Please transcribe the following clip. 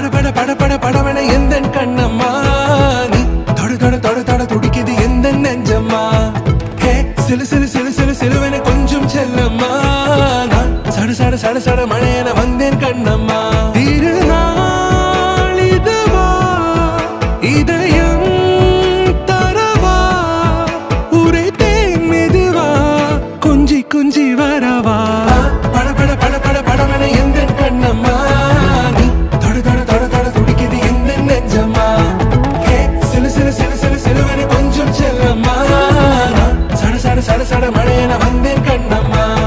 படபட படபட படவன எந்த கண்ணம்மா? நீ தொட தொட தொட தொட துடிக்குது எந்த நெஞ்சம்மா? ஹே சிலு சிலு சிலு சிலு சிலுவன கொஞ்சம் செல்லம்மா. நான் சட சட சட சட மழையென வந்தேன் கண்ணம்மா. திருநாள் இதுவா? இதயம் தரவா? உரைத்தேன் மெதுவா? கொஞ்சி கொஞ்சி வரவா? பட பட பட சட சட மழையென வந்தேன் கண்ணம்மா.